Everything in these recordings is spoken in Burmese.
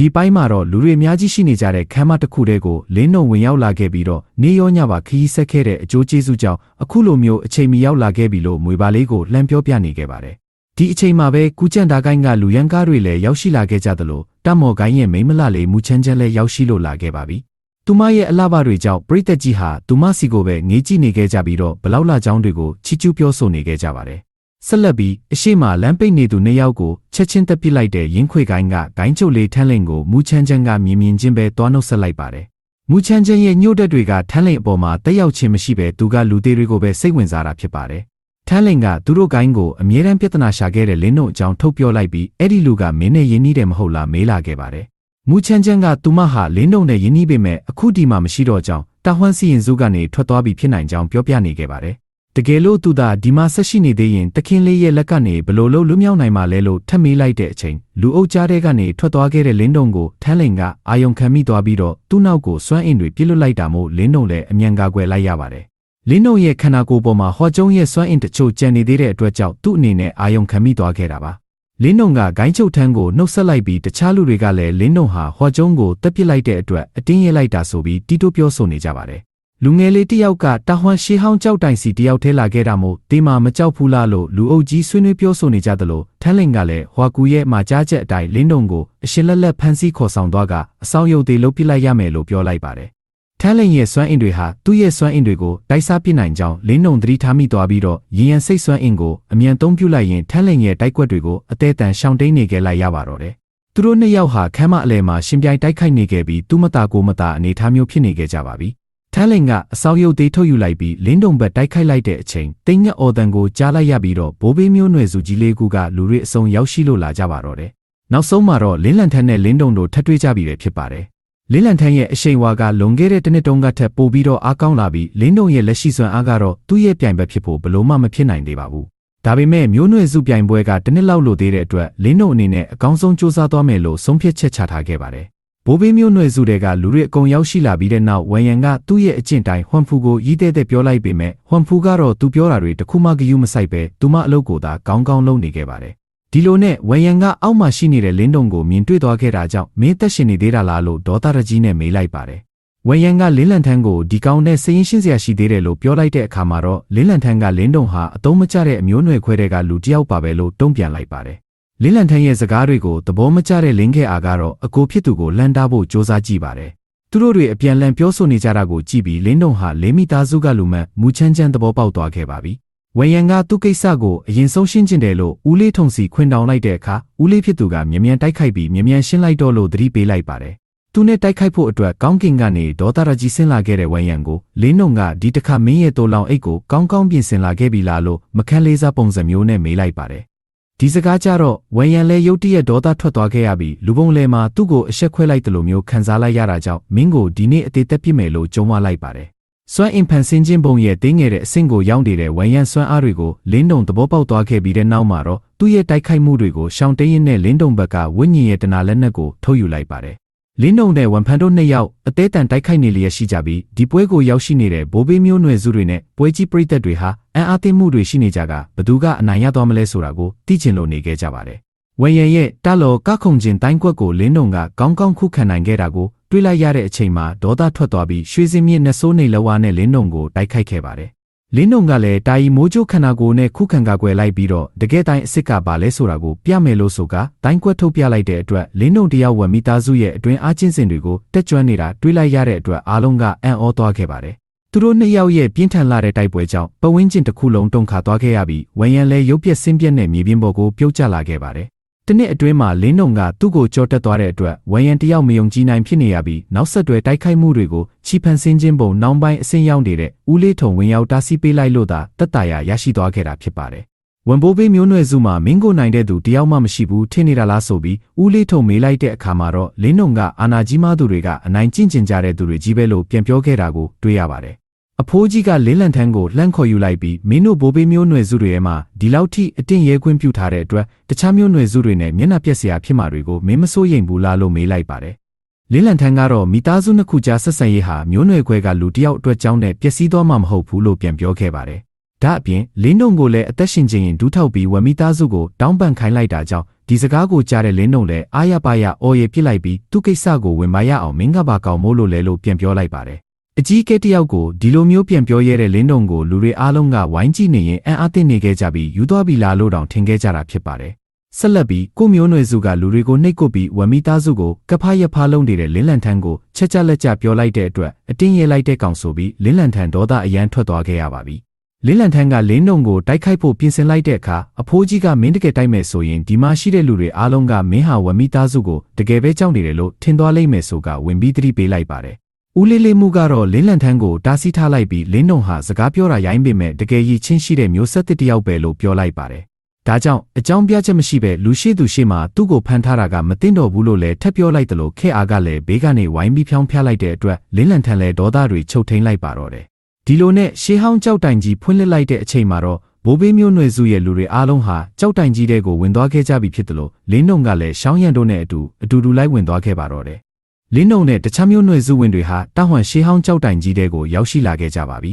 ဒီပိုင်းမှာတော့လူတွေအများကြီးရှိနေကြတဲ့ခမ်းမတစ်ခုတည်းကိုလင်းနှုံဝင်ရောက်လာခဲ့ပြီးတော့နေရောညပါခရီးဆက်ခဲ့တဲ့အကျိုးကျေးဇူးကြောင့်အခုလိုမျိုးအချိန်မီရောက်လာခဲ့ပြီလို့မွေပါလေးကိုလှမ်းပြောပြနေခဲ့ပါတယ်။ဒီအချိန်မှာပဲကူကြံတာကိုင်းကလူရန်ကားတွေလည်းရောက်ရှိလာခဲ့ကြသလိုတမော်ကိုင်းရဲ့မိမလလေးမူချမ်းချမ်းလည်းရောက်ရှိလို့လာခဲ့ပါပြီ။သူမရဲ့အလှပတွေကြောင့်ပရိသတ်ကြီးဟာသူမစီကိုပဲငေးကြည့်နေခဲ့ကြပြီးတော့ဘလောက်လာကြောင်းတွေကိုချီကျူးပြောဆိုနေခဲ့ကြပါတယ်။ ဆက်လက်ပြီးအရှိမလမ်းပိတ်နေသူနှစ်ယောက်ကိုချက်ချင်းတက်ပစ်လိုက်တဲ့ရင်းခွေကိုင်းကဂိုင်းချုပ်လေးထန်းလင်ကိုမူချမ်းချမ်းကမြင်မြင်ချင်းပဲတွားနှုတ်ဆက်လိုက်ပါတယ်။မူချမ်းချမ်းရဲ့ညှို့တက်တွေကထန်းလင်အပေါ်မှာတက်ရောက်ခြင်းမရှိပဲသူကလူသေးတွေကိုပဲစိတ်ဝင်စားတာဖြစ်ပါတယ်။ထန်းလင်ကသူတို့ဂိုင်းကိုအမြဲတမ်းပြဿနာရှာခဲ့တဲ့လင်းတို့အကြောင်းထုတ်ပြောလိုက်ပြီးအဲ့ဒီလူကမင်းနဲ့ယင်းနှီးတယ်မဟုတ်လားမေးလာခဲ့ပါတယ်။မူချမ်းချမ်းကသူမဟာလင်းတို့နဲ့ယင်းနှီးပေမဲ့အခုဒီမှာမရှိတော့ကြောင်းတာဟွမ်းစီရင်စုကနေထွက်သွားပြီးဖြစ်နိုင်ကြောင်းပြောပြနေခဲ့ပါတယ်။ တကယ်လို့သူသာဒီမှာဆက်ရှိနေသေးရင်တခင်လေးရဲ့လက်ကနေဘလို့လို့လွတ်မြောက်နိုင်မှာလဲလို့ထပ်မေးလိုက်တဲ့အချိန်လူအုပ်ကြားထဲကနေထွက်သွားခဲ့တဲ့လင်းတုံကိုထန်းလင်ကအာယုံခံမိသွားပြီးတော့သူ့နောက်ကိုစွမ်းအင်တွေပြစ်လွတ်လိုက်တာမို့လင်းတုံလည်းအမြန်ကာကွယ်လိုက်ရပါတယ်။လင်းတုံရဲ့ခန္ဓာကိုယ်ပေါ်မှာဟောကျုံရဲ့စွမ်းအင်တချို့ကျန်နေသေးတဲ့အတွက်ကြောင့်သူ့အနေနဲ့အာယုံခံမိသွားခဲ့တာပါ။လင်းတုံကဂိုင်းချုပ်ထန်းကိုနှုတ်ဆက်လိုက်ပြီးတခြားလူတွေကလည်းလင်းတုံဟာဟောကျုံကိုတက်ပစ်လိုက်တဲ့အတွက်အတင်းရဲလိုက်တာဆိုပြီးတီးတိုးပြောဆိုနေကြပါတယ်။ လူငယ်လေးတစ်ယောက်ကတာဟွန်ရှေးဟောင်းကြောက်တိုင်စီတစ်ယောက်ထဲလာခဲ့တာမို့ဒီမှာမကြောက်ဘူးလားလို့လူအုပ်ကြီးဆွေးနွေးပြောဆိုနေကြသလိုထန်းလင်ကလည်းဟွာကူရဲ့မှာကြားချက်အတိုင်းလင်းတုံကိုအရှင်လက်လက်ဖမ်းဆီးခေါ်ဆောင်သွားကအဆောင်ရုပ်သေးလုပ်ပစ်လိုက်ရမယ်လို့ပြောလိုက်ပါတယ်။ထန်းလင်ရဲ့စွမ်းအင်တွေဟာသူ့ရဲ့စွမ်းအင်တွေကိုတိုက်စားပစ်နိုင်ကြောင်းလင်းတုံသတိထားမိသွားပြီးတော့ရင်းရန်စိတ်စွမ်းအင်ကိုအမြန်သုံးပြုလိုက်ရင်ထန်းလင်ရဲ့တိုက်ကွက်တွေကိုအသေးအတန်ရှောင်တိန်နေခဲ့လိုက်ရပါတော့တယ်။သူတို့နှစ်ယောက်ဟာခမ်းမအလဲမှာရှင်ပြိုင်တိုက်ခိုက်နေခဲ့ပြီးသူ့မတာကိုမတာအနေထားမျိုးဖြစ်နေခဲ့ကြပါပြီ။ ထန်းလင်ကအစောက်ရုပ်သေးထုတ်ယူလိုက်ပြီးလင်းတုံဘက်တိုက်ခိုက်လိုက်တဲ့အချိန်တိမ်ငက်အော်တန်ကိုကြားလိုက်ရပြီးတော့ဘိုးဘေးမျိုးနွယ်စုကြီးလေးကူကလူတွေအစုံရောက်ရှိလို့လာကြပါတော့တယ်။နောက်ဆုံးမှာတော့လင်းလန်ထန်းနဲ့လင်းတုံတို့ထပ်တွေ့ကြပြီပဲဖြစ်ပါတယ်။လင်းလန်ထန်းရဲ့အရှိန်ဝါကလွန်ခဲ့တဲ့တစ်နှစ်တုန်းကထက်ပိုပြီးတော့အားကောင်းလာပြီးလင်းတုံရဲ့လက်ရှိစွမ်းအားကတော့သူ့ရဲ့ပြိုင်ဘက်ဖြစ်ဖို့ဘလို့မှမဖြစ်နိုင်သေးပါဘူး။ဒါပေမဲ့မျိုးနွယ်စုပြိုင်ပွဲကတစ်နှစ်လောက်လိုသေးတဲ့အတွက်လင်းတုံအနေနဲ့အကောင်းဆုံးစူးစမ်းသွားမယ်လို့ဆုံးဖြတ်ချက်ချထားခဲ့ပါတယ်။ ဘိုးဘေးမျိုးနွယ်စုတွေကလူတွေအကုန်ရောက်ရှိလာပြီးတဲ့နောက်ဝမ်ယန်ကသူ့ရဲ့အကျင့်တိုင်းဟွမ်ဖူကိုရီးတဲ့တဲ့ပြောလိုက်ပေမဲ့ဟွမ်ဖူကတော့သူပြောတာတွေတခုမှဂယုမဆိုင်ပဲသူမအလုပ်ကိုသာကောင်းကောင်းလုပ်နေခဲ့ပါတယ်။ဒီလိုနဲ့ဝမ်ယန်ကအောက်မှာရှိနေတဲ့လင်းတုံကိုမြင်တွေ့သွားခဲ့တာကြောင့်မင်းသက်ရှင်နေသေးတာလားလို့ဒေါသရကြီးနဲ့မေးလိုက်ပါတယ်။ဝမ်ယန်ကလင်းလန်ထန်းကိုဒီကောင်နဲ့စရင်ရှင်းစရာရှိသေးတယ်လို့ပြောလိုက်တဲ့အခါမှာတော့လင်းလန်ထန်းကလင်းတုံဟာအတုံးမကျတဲ့အမျိုးနွယ်ခွဲတဲ့ကလူတစ်ယောက်ပါပဲလို့တုံ့ပြန်လိုက်ပါတယ် လင်းလန်ထန်းရဲ့စကားတွေကိုသဘောမကျတဲ့လင်းခဲအားကတော့အကိုဖြစ်သူကိုလှမ်းတားဖို့စ조사ကြည့်ပါတယ်။သူတို့တွေအပြန်လန်ပြောဆိုနေကြတာကိုကြည့်ပြီးလင်းတုံဟာလင်းမိသားစုကလူမှမူချမ်းချမ်းသဘောပေါက်သွားခဲ့ပါပြီ။ဝယ်ရန်ကသူ့ကိစ္စကိုအရင်ဆုံးရှင်းကျင်တယ်လို့ဦးလေးထုံစီခွင်တောင်လိုက်တဲ့အခါဦးလေးဖြစ်သူကမြ мян တိုက်ခိုက်ပြီးမြ мян ရှင်းလိုက်တော့လို့သတိပေးလိုက်ပါတယ်။သူနဲ့တိုက်ခိုက်ဖို့အတွက်ကောင်းကင်ကနေဒေါသရကြီးဆင်းလာခဲ့တဲ့ဝမ်ယန်ကိုလင်းနုံကဒီတစ်ခါမင်းရဲ့တိုးလောင်အိတ်ကိုကောင်းကောင်းပြင်ဆင်လာခဲ့ပြီလားလို့မခန်းလေးစားပုံစံမျိုးနဲ့မေးလိုက်ပါတယ် ဒီစကားကြတော့ဝမ်ယန်လဲရုတ်တရက်ဒေါသထွက်သွားခဲ့ရပြီးလူပုံလဲမှာသူ့ကိုအဆက်ခွဲလိုက်တယ်လို့မျိုးခံစားလိုက်ရတာကြောင့်မင်းကိုဒီနေ့အသေးသက်ပြစ်မယ်လို့ကြုံဝလိုက်ပါတယ်။စွမ်းအင်ဖန်ဆင်းခြင်းပုံရဲ့တင်းငယ်တဲ့အဆင့်ကိုရောက်နေတဲ့ဝမ်ယန်စွမ်းအားတွေကိုလင်းတုံသဘောပေါက်သွားခဲ့ပြီးတဲ့နောက်မှာတော့သူ့ရဲ့တိုက်ခိုက်မှုတွေကိုရှောင်တင်းရင်းနဲ့လင်းတုံဘက်ကဝိညာဉ်ရဲ့တနာလက်နက်ကိုထုတ်ယူလိုက်ပါတယ်။ လင်းတုံနဲ့ဝန်ဖန်တို့နှစ်ယောက်အသေးတန်တိုက်ခိုက်နေလျက်ရှိကြပြီးဒီပွဲကိုရောက်ရှိနေတဲ့ဘိုးဘေးမျိုးနွယ်စုတွေနဲ့ပွဲကြီးပရိသတ်တွေဟာအံ့အားသင့်မှုတွေရှိနေကြကဘသူကအနိုင်ရသွားမလဲဆိုတာကိုသိချင်လို့နေခဲ့ကြပါတယ်။ဝယ်ရန်ရဲ့တလော်ကခုံကျင်တိုင်းကွက်ကိုလင်းတုံကကောင်းကောင်းခုခံနိုင်ခဲ့တာကိုတွေးလိုက်ရတဲ့အချိန်မှာဒေါသထွက်သွားပြီးရွှေစင်းမြင့်နှစိုးနေလဝါနဲ့လင်းတုံကိုတိုက်ခိုက်ခဲ့ပါတယ်။ လင်းတုံကလည်းတာယီမိုးချိုခန္ဓာကိုယ်နဲ့ခုခံကာကွယ်လိုက်ပြီးတော့တကယ်တိုင်းအစ်စ်ကပါလဲဆိုတာကိုပြမယ်လို့ဆိုကတိုင်းကွက်ထုတ်ပြလိုက်တဲ့အတွက်လင်းတုံတယောက်ဝယ်မိသားစုရဲ့အတွင်းအားချင်းစင်တွေကိုတက်ကြွနေတာတွေးလိုက်ရတဲ့အတွက်အားလုံးကအံ့ဩသွားခဲ့ပါတယ်။သူတို့နှစ်ယောက်ရဲ့ပြင်းထန်လာတဲ့တိုက်ပွဲကြောင့်ပဝင်းကျင်တစ်ခုလုံးတုန်ခါသွားခဲ့ရပြီးဝမ်ယန်လည်းရုပ်ပြက်ဆင်းပြက်နဲ့မြေပြင်ပေါ်ကိုပြုတ်ကျလာခဲ့ပါတယ်။ တနစ်အတွင်းမှာလင်းနုံကသူ့ကိုကြောတက်သွားတဲ့အတွက်ဝမ်ယန်တယောက်မယုံကြည်နိုင်ဖြစ်နေရပြီးနောက်ဆက်တွဲတိုက်ခိုက်မှုတွေကိုချီဖန်ဆင်းခြင်းပုံနောင်ပိုင်းအဆင့်ရောက်နေတဲ့ဦးလေးထုံဝင်ရောက်တားဆီးပေးလိုက်လို့သာတက်တာရရရှိသွားခဲ့တာဖြစ်ပါတယ်။ဝန်ဘိုးဘေးမျိုးနွယ်စုမှာမင်းကိုနိုင်တဲ့သူတယောက်မှမရှိဘူးထင်နေတာလားဆိုပြီးဦးလေးထုံမေးလိုက်တဲ့အခါမှာတော့လင်းနုံကအာနာကြီးမသူတွေကအနိုင်ကျင့်ကျင်ကြတဲ့သူတွေကြီးပဲလို့ပြန်ပြောခဲ့တာကိုတွေ့ရပါတယ်။ အဖိုးကြီးကလင်းလန်ထန်းကိုလှမ်းခေါ်ယူလိုက်ပြီးမင်းတို့ဘိုးဘေးမျိုးနွယ်စုတွေရဲ့မှာဒီလောက်ထိအတင့်ရဲခွင့်ပြုထားတဲ့အတွက်တခြားမျိုးနွယ်စုတွေနဲ့မျက်နှာပြက်စရာဖြစ်မှာတွေကိုမင်းမစိုးရိမ်ဘူးလားလို့မေးလိုက်ပါတယ်။လင်းလန်ထန်းကတော့မိသားစုနှစ်ခုကြားဆက်ဆံရေးဟာမျိုးနွယ်ခွဲကလူတစ်ယောက်အတွက်ကြောင်းနဲ့ပျက်စီးသွားမှာမဟုတ်ဘူးလို့ပြန်ပြောခဲ့ပါတယ်ဒါအပြင်လင်းနှုံကိုလည်းအသက်ရှင်ခြင်းရင်ဒူးထောက်ပြီးဝက်မိသားစုကိုတောင်းပန်ခိုင်းလိုက်တာကြောင့်ဒီစကားကိုကြားတဲ့လင်းနှုံလည်းအာရပါရအော်ရပြစ်လိုက်ပြီးသူ့ကိစ္စကိုဝင်မရအောင်မင်းကပါကောင်းမို့လို့လဲလို့ပြန်ပြောလိုက်ပါတယ် အကြီးကဲတယောက်ကိုဒီလိုမျိုးပြန်ပြောရတဲ့လင်းနှုံကိုလူတွေအားလုံးကဝိုင်းကြည့်နေရင်အံ့အားသင့်နေခဲ့ကြပြီးယူသွားပြီလားလို့တောင်ထင်ခဲ့ကြတာဖြစ်ပါတယ်ဆက်လက်ပြီးကိုမျိုးနွယ်စုကလူတွေကိုနှိပ်ကွပ်ပြီးဝက်မိသားစုကိုကဖားရဖားလုံးနေတဲ့လင်းလန်ထန်းကိုချက်ချက်လက်ကြပြောလိုက်တဲ့အတွက်အတင်းရဲလိုက်တဲ့ကောင်ဆိုပြီးလင်းလန်ထန်းဒေါသအရန်ထွက်သွားခဲ့ရပါပြီလင်းလန်ထန်းကလင်းနှုံကိုတိုက်ခိုက်ဖို့ပြင်ဆင်လိုက်တဲ့အခါအဖိုးကြီးကမင်းတကယ်တိုက်မယ်ဆိုရင်ဒီမှာရှိတဲ့လူတွေအားလုံးကမင်းဟာဝက်မိသားစုကိုတကယ်ပဲကြောက်နေတယ်လို့ထင်သွားလိမ့်မယ်ဆိုကဝင်ပြီးသတိပေးလိုက်ပါတယ် ဦးလေးလေးမှုကတော့လင်းလန်ထန်းကိုတားဆီးထားလိုက်ပြီးလင်းနှုံဟာစကားပြောတာရိုင်းပေမဲ့တကယ်ရည်ချင်းရှိတဲ့မျိုးဆက်တစ်တယောက်ပဲလို့ပြောလိုက်ပါတယ်ဒါကြောင့်အကြောင်းပြချက်မရှိပဲလူရှိသူရှိမှသူ့ကိုဖမ်းထားတာကမသိတော့ဘူးလို့လည်းထပ်ပြောလိုက်တယ်လို့ခဲအားကလည်းဘေးကနေဝိုင်းပြီးဖြောင်းဖျက်လိုက်တဲ့အတွက်လင်းလန်ထန်လည်းဒေါသတွေချုပ်ထိန်လိုက်ပါတော့တယ်ဒီလိုနဲ့ရှေးဟောင်းကြောက်တိုင်ကြီးဖွင့်လှစ်လိုက်တဲ့အချိန်မှာတော့ဘိုးဘေးမျိုးနွယ်စုရဲ့လူတွေအားလုံးဟာကြောက်တိုင်ကြီးတဲ့ကိုဝင်သွားခဲ့ကြပြီဖြစ်တယ်လို့လင်းနှုံကလည်းရှောင်းရံတို့နဲ့အတူအတူတူလိုက်ဝင်သွားခဲ့ပါတော့တယ် လင်းနှုံနဲ့တခြားမျိုးနွယ်စုဝင်တွေဟာတာဟွန်ရှေးဟောင်းကြောက်တိုင်ကြီးတဲ့ကိုရောက်ရှိလာခဲ့ကြပါပြီ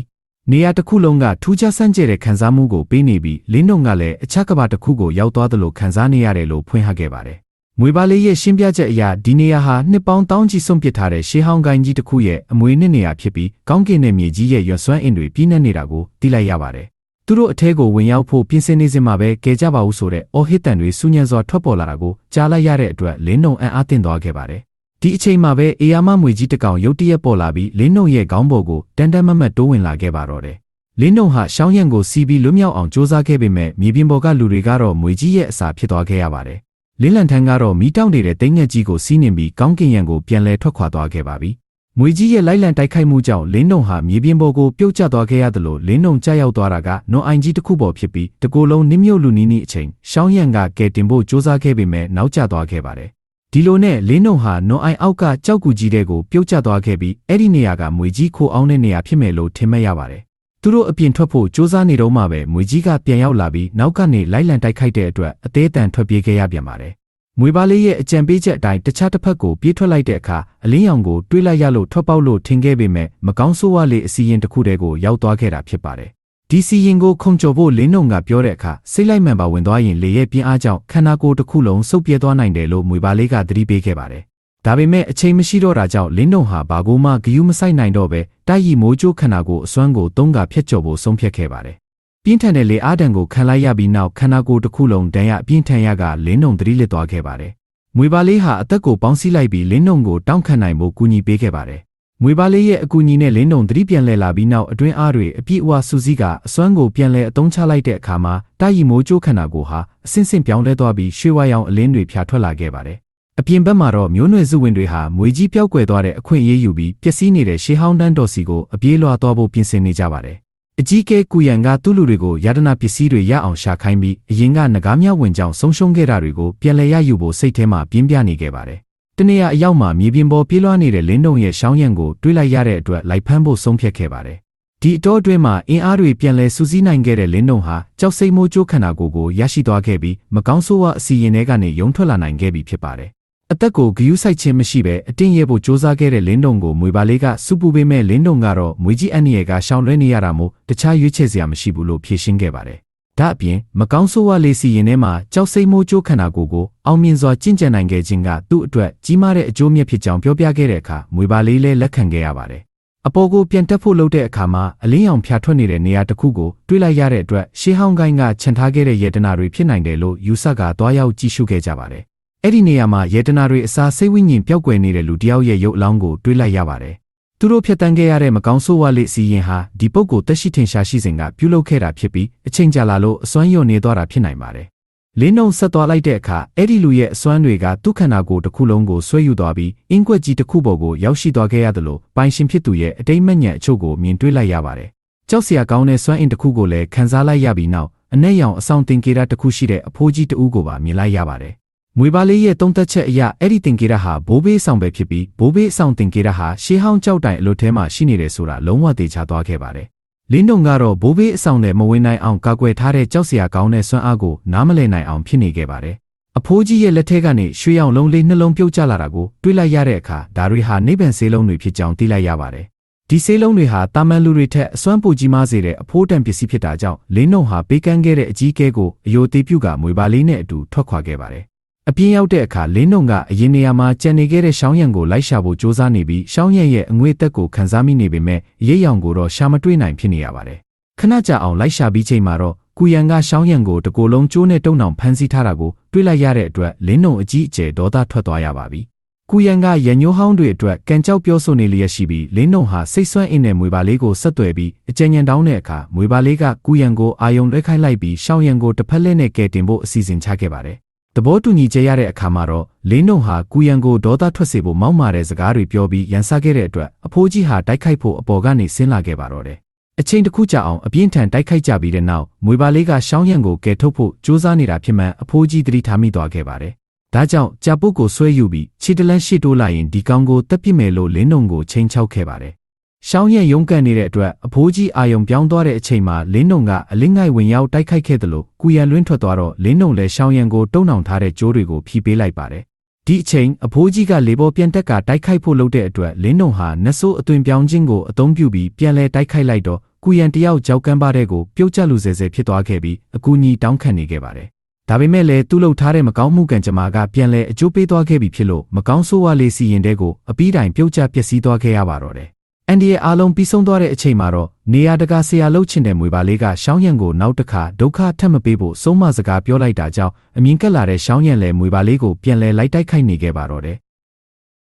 နေရာတစ်ခုလုံးကထူးခြားဆန်းကျဲတဲ့ခံစားမှုကိုပေးနေပြီးလင်းနှုံကလည်းအခြားကဘာတစ်ခုကိုရောက်သွားသလိုခံစားနေရတယ်လို့ဖွင့်ဟခဲ့ပါတယ်။မွေပါလေးရဲ့ရှင်းပြချက်အရဒီနေရာဟာနှစ်ပေါင်းတောင်းကြီးဆုံးပစ်ထားတဲ့ရှေးဟောင်းကိုင်းကြီးတစ်ခုရဲ့အမွေနှစ်နေရာဖြစ်ပြီးကောင်းကင်နဲ့မြေကြီးရဲ့ရွှစွမ်းအင်တွေပြည့်နှက်နေတာကိုသိလိုက်ရပါတယ်။သူတို့အထဲကိုဝင်ရောက်ဖို့ပြင်ဆင်နေစဉ်မှာပဲကဲကြပါဦးဆိုတဲ့အော်ဟစ်တန်တွေစူးညံစွာထွက်ပေါ်လာတာကိုကြားလိုက်ရတဲ့အတွက်လင်းနှုံအံ့အားသင့်သွားခဲ့ပါတယ်။ ဒီအချိန်မှာပဲအေယာမမွေကြီးတကောင်ရုတ်တရက်ပေါ်လာပြီးလင်းနှုတ်ရဲ့ခေါင်းပေါ်ကိုတန်တန်မတ်မတ်တိုးဝင်လာခဲ့ပါတော့တယ်။လင်းနှုတ်ဟာရှောင်းရံကိုစီးပြီးလွတ်မြောက်အောင်ကြိုးစားခဲ့ပေမဲ့မြေပြင်ပေါ်ကလူတွေကတော့မွေကြီးရဲ့အစာဖြစ်သွားခဲ့ရပါတယ်။လင်းလန်ထန်းကတော့မီးတောက်နေတဲ့တိမ်ငှက်ကြီးကိုစီးနှင်ပြီးကောင်းကင်ရံကိုပြန်လဲထွက်ခွာသွားခဲ့ပါပြီ။မွေကြီးရဲ့လိုက်လံတိုက်ခိုက်မှုကြောင့်လင်းနှုတ်ဟာမြေပြင်ပေါ်ကိုပြုတ်ကျသွားခဲ့ရသလိုလင်းနှုတ်ကျရောက်သွားတာကနွန်အိုင်ကြီးတစ်ခုပေါ်ဖြစ်ပြီးတကိုယ်လုံးနစ်မြုပ်လူနီးနီးအချိန်ရှောင်းရံကကယ်တင်ဖို့ကြိုးစားခဲ့ပေမဲ့နောက်ကျသွားခဲ့ပါတယ် ဒီလိုနဲ့လင်းနှုံဟာနွန်အိုင်အောက်ကကြောက်ကူကြီးတဲ့ကိုပြုတ်ကျသွားခဲ့ပြီးအဲ့ဒီနေရာကမွေကြီးခိုအောင်တဲ့နေရာဖြစ်မယ်လို့ထင်မှတ်ရပါတယ်သူတို့အပြင်ထွက်ဖို့စူးစမ်းနေတော့မှပဲမွေကြီးကပြန်ရောက်လာပြီးနောက်ကနေလိုက်လံတိုက်ခိုက်တဲ့အတွက်အသေးအတန်ထွက်ပြေးခဲ့ရပြန်ပါတယ်။မွေပါလေးရဲ့အကြံပေးချက်အတိုင်းတခြားတစ်ဖက်ကိုပြေးထွက်လိုက်တဲ့အခါအလင်းရောင်ကိုတွေးလိုက်ရလို့ထွက်ပေါက်လို့ထင်ခဲ့ပေမဲ့မကောင်းဆိုးဝါးလေးအစီရင်တစ်ခုတည်းကိုရောက်သွားခဲ့တာဖြစ်ပါတယ်။ ဒီစီရင်ကိုခုံကျော်ဖို့လင်းနှုံကပြောတဲ့အခါစိတ်လိုက်မှန်ပါဝင်သွားရင်လေရဲ့ပြင်းအားကြောင့်ခန္ဓာကိုယ်တစ်ခုလုံးစုပ်ပြဲသွားနိုင်တယ်လို့မွေပါလေးကသတိပေးခဲ့ပါတယ်ဒါပေမဲ့အချိန်မရှိတော့တာကြောင့်လင်းနှုံဟာဘာကိုမှဂယုမဆိုင်နိုင်တော့ပဲတိုက်ရီမိုးကျိုးခန္ဓာကိုယ်အစွမ်းကိုသုံးကဖျက်ကျော်ဖို့ဆုံးဖြတ်ခဲ့ပါတယ်။ပြင်းထန်တဲ့လေအားတံကိုခံလိုက်ရပြီးနောက်ခန္ဓာကိုယ်တစ်ခုလုံးတန်ရပြင်းထန်ရကလင်းနှုံသတိလစ်သွားခဲ့ပါတယ်။မွေပါလေးဟာအသက်ကိုပေါင်းစည်းလိုက်ပြီးလင်းနှုံကိုတောင့်ခံနိုင်ဖို့ကူညီပေးခဲ့ပါတယ်။ မွေပါလေးရဲ့အကူအညီနဲ့လင်းနှုံသတိပြန်လဲလာပြီးနောက်အတွင်းအားတွေအပြည့်အဝစူးစီးကအစွမ်းကိုပြန်လဲအသုံးချလိုက်တဲ့အခါမှာတိုက်ရီမိုးကျိုးခန္ဓာကိုယ်ဟာအဆင့်ဆင့်ပြောင်းလဲသွားပြီးရွှေဝါရောင်အလင်းတွေဖြာထွက်လာခဲ့ပါတယ်အပြင်ဘက်မှာတော့မျိုးနွယ်စုဝင်တွေဟာမွေကြီးပျောက်ကွယ်သွားတဲ့အခွင့်အရေးယူပြီးပျက်စီးနေတဲ့ရှေးဟောင်းတန်းတော်စီကိုအပြေးလွှာသွားဖို့ပြင်ဆင်နေကြပါတယ်။အကြီးကဲကူရန်ကသူ့လူတွေကိုယာဒနာပစ္စည်းတွေရအောင်ရှာခိုင်းပြီးအရင်ကငကားမြဝင်ကြောင်ဆုံးရှုံးခဲ့တာတွေကိုပြန်လည်ရယူဖို့စိတ်ထဲမှာပြင်းပြနေခဲ့ပါတယ်။ တနေ့အရောက်မှာမြေပြင်ပေါ်ပြေးလွှားနေတဲ့လင်းတုံရဲ့ရှောင်းရံကိုတွေးလိုက်ရတဲ့အတွက်လိုက်ဖမ်းဖို့ဆုံးဖြတ်ခဲ့ပါတယ်။ဒီအတောအတွင်းမှာအင်အားတွေပြန်လည်စူးစီးနိုင်ခဲ့တဲ့လင်းတုံဟာကြောက်စိတ်မိုးကျိုးခန္ဓာကိုယ်ကိုရရှိသွားခဲ့ပြီးမကောင်းဆိုးဝါးအစီရင်ထဲကနေယုံထွက်လာနိုင်ခဲ့ပြီဖြစ်ပါတယ်အသက်ကိုဂယုစိုက်ခြင်းမရှိဘဲအတင်းရဲဖို့စ조사ခဲ့တဲ့လင်းတုံကိုမွေပါလေးကစူပူပေးမဲ့လင်းတုံကတော့မွေကြီးအန်နီရဲ့ကရှောင်းလွဲနေရတာမို့တခြားရွေးချယ်စရာမရှိဘူးလို့ဖြေရှင်းခဲ့ပါတယ်။ ဒါအပြင်မကောင်းဆိုးဝါးလေးစီရင်ထဲမှာကြောက်စိတ်မိုးကျိုးခန္ဓာကိုယ်ကိုအောင်မြင်စွာကျင့်ကြံနိုင်ခဲ့ခြင်းကသူ့အတွက်ကြီးမားတဲ့အကျိုးမြတ်ဖြစ်ကြောင်းပြောပြခဲ့တဲ့အခါမွေပါလေးလည်းလက်ခံခဲ့ရပါတယ်။အပေါ်ကိုပြန်တက်ဖို့လုပ်တဲ့အခါမှာအလင်းရောင်ဖြာထွက်နေတဲ့နေရာတစ်ခုကိုတွေးလိုက်ရတဲ့အတွက်ရှေးဟောင်းကိုင်းကခြံထားခဲ့တဲ့ယေတနာတွေဖြစ်နိုင်တယ်လို့ယူဆကသွားရောက်ကြည့်ရှုခဲ့ကြပါတယ်အဲ့ဒီနေရာမှာယေတနာတွေအစားစိတ်ဝိညာဉ်ပျောက်ကွယ်နေတဲ့လူတယောက်ရဲ့ရုပ်အလောင်းကိုတွေးလိုက်ရပါတယ်။ သူတို့ဖြတ်တန်းခဲ့ရတဲ့မကောင်းဆိုးဝါးလေးစီရင်ဟာဒီပုဂ္ဂိုလ်တက်ရှိထင်ရှားရှိစဉ်ကပြုလုပ်ခဲ့တာဖြစ်ပြီးအချိန်ကြာလာလို့အစွမ်းညွတ်နေသွားတာဖြစ်နိုင်ပါတယ်။လင်းနှုံဆက်သွားလိုက်တဲ့အခါအဲ့ဒီလူရဲ့အစွမ်းတွေကသူ့ခန္ဓာကိုယ်တစ်ခုလုံးကိုဆွဲယူသွားပြီးအင်းကွက်ကြီးတစ်ခုပေါ်ကိုရောက်ရှိသွားခဲ့ရသလိုပိုင်ရှင်ဖြစ်သူရဲ့အတိတ်မညံအချို့ကိုမြင်တွေ့လိုက်ရပါတယ်။ကြောက်စရာကောင်းတဲ့စွမ်းအင်တစ်ခုကိုလည်းခံစားလိုက်ရပြီးနောက်အ내ရောင်အဆောင်တင်ကေတာတစ်ခုရှိတဲ့အဖိုးကြီးတဦးကိုပါမြင်လိုက်ရပါတယ် မွေပါလေးရဲ့သုံးသက်ချက်အရအဲ့ဒီတင်ကေရဟာဘိုးဘေးဆောင်ပဲဖြစ်ပြီးဘိုးဘေးဆောင်တင်ကေရဟာရှေးဟောင်းကြောက်တိုင်အလို့ထဲမှာရှိနေတယ်ဆိုတာလုံးဝသေချာသွားခဲ့ပါတယ်။လင်းတုံကတော့ဘိုးဘေးအဆောင်နဲ့မဝင်နိုင်အောင်ကာကွယ်ထားတဲ့ကြောက်စရာကောင်းတဲ့စွမ်းအားကိုနားမလည်နိုင်အောင်ဖြစ်နေခဲ့ပါတယ်။အဖိုးကြီးရဲ့လက်ထက်ကနေရွှေရောင်လုံးလေးနှလုံးပြုတ်ကျလာတာကိုတွေးလိုက်ရတဲ့အခါဒါတွေဟာနိဗ္ဗာန်ဆေးလုံးတွေဖြစ်ကြောင်းသိလိုက်ရပါတယ်ဒီဆေးလုံးတွေဟာတာမန်လူတွေထက်အစွမ်းပိုကြီးမားစေတဲ့အဖိုးတန်ပစ္စည်းဖြစ်တာကြောင့်လင်းနှုံဟာပေးကမ်းခဲ့တဲ့အကြီးအကဲကိုအယိုသေးပြုကမွေပါလေးနဲ့အတူထွက်ခွာခဲ့ပါတယ်။ အပြင်းရောက်တဲ့အခါလင်းနှုံကအရင်နေရာမှာကြံနေခဲ့တဲ့ရှောင်းရံကိုလိုက်ရှာဖို့ကြိုးစားနေပြီးရှောင်းရံရဲ့အငွေသက်ကိုခန်းစားမိနေပေမဲ့ရိပ်ရောင်ကိုတော့ရှာမတွေ့နိုင်ဖြစ်နေရပါတယ်။ခဏကြာအောင်လိုက်ရှာပြီးချိန်မှာတော့ကူရန်ကရှောင်းရံကိုတကိုယ်လုံးကျိုးနဲ့တုံနှောင်ဖမ်းဆီးထားတာကိုတွေ့လိုက်ရတဲ့အတွက်လင်းနှုံအကြီးအကျယ်ဒေါသထွက်သွားရပါပြီ။ကူရန်ကရန်ညိုးဟောင်းတွေအတွက်ကံကြောက်ပြောဆိုနေလျက်ရှိပြီးလင်းနှုံဟာစိတ်ဆွမ်းအင်းတဲ့မွေပါလေးကိုဆက်သွယ်ပြီးအကြံဉာဏ်တောင်းတဲ့အခါမွေပါလေးကကူရန်ကိုအာယုံလွှဲခိုင်းလိုက်ပြီးရှောင်းရန်ကိုတစ်ဖက်လက်နဲ့ကယ်တင်ဖို့အစီအစဉ်ချခဲ့ပါတယ်။ သဘောတူညီချက်ရတဲ့အခါမှာတော့လင်းနှုံဟာကူရန်ကိုဒေါသထွက်စေဖို့မောက်မာတဲ့စကားတွေပြောပြီးရန်စားခဲ့တဲ့အတွက်အဖိုးကြီးဟာတိုက်ခိုက်ဖို့အပေါ်ကနေဆင်းလာခဲ့ပါတော့တယ်။အချိန်တစ်ခုကြာအောင်အပြင်းထန်တိုက်ခိုက်ကြပြီးတဲ့နောက်မွေပါလေးကရှောင်းရံကိုကယ်ထုတ်ဖို့ကြိုးစားနေတာဖြစ်မှန်အဖိုးကြီးသတိထားမိသွားခဲ့ပါတယ်။ဒါကြောင့်ကြာပုတ်ကိုဆွဲယူပြီးခြေတလန်းရှိတိုးလိုက်ရင်ဒီကောင်ကိုတက်ပစ်မယ်လို့လင်းနှုံကိုချိန်ချောက်ခဲ့ပါတယ်။ ရှောင်းရံရုံးကန်နေတဲ့အတွက်အဖိုးကြီးအာယုံပြောင်းသွားတဲ့အချိန်မှာလင်းနှုံကအလင်းငိုက်ဝင်ရောက်တိုက်ခိုက်ခဲ့တယ်လို့ကုရန်လွင်းထွက်သွားတော့လင်းနှုံလည်းရှောင်းရံကိုတုံနှောင်ထားတဲ့ကြိုးတွေကိုဖြီးပေးလိုက်ပါတယ်။ဒီအချိန်အဖိုးကြီးကလေပေါ်ပြန်တက်ကတိုက်ခိုက်ဖို့လုပ်တဲ့အတွက်လင်းနှုံဟာနတ်ဆိုးအသွင်ပြောင်းခြင်းကိုအသုံးပြုပြီးပြန်လဲတိုက်ခိုက်လိုက်တော့ကုရန်တယောက်ကြောက်ကမ်းပါတဲ့ကိုပြုတ်ကျလူဆဲဆဲဖြစ်သွားခဲ့ပြီးအကူအညီတောင်းခံနေခဲ့ပါတယ်။ဒါပေမဲ့လည်းသူ့လှုပ်ထားတဲ့မကောင်းမှုကံကြမ္မာကပြန်လဲအကျိုးပေးသွားခဲ့ပြီဖြစ်လို့မကောင်းဆိုးဝါးလေးစီရင်တဲ့ကိုအပီးတိုင်ပြုတ်ကျပျက်စီးသွားခဲ့ရပါတော့တယ်။ အန်ဒီရဲ့အားလုံးပြီးဆုံးသွားတဲ့အချိန်မှာတော့နေရာတကာဆရာလှုပ်ချင်တဲ့မွေပါလေးကရှောင်းရံကိုနောက်တစ်ခါဒုက္ခထပ်မပေးဖို့ဆုံးမစကားပြောလိုက်တာကြောင့်အမြင်ကက်လာတဲ့ရှောင်းရံလည်းမွေပါလေးကိုပြန်လဲလိုက်တိုက်ခိုက်နေခဲ့ပါတော့တယ်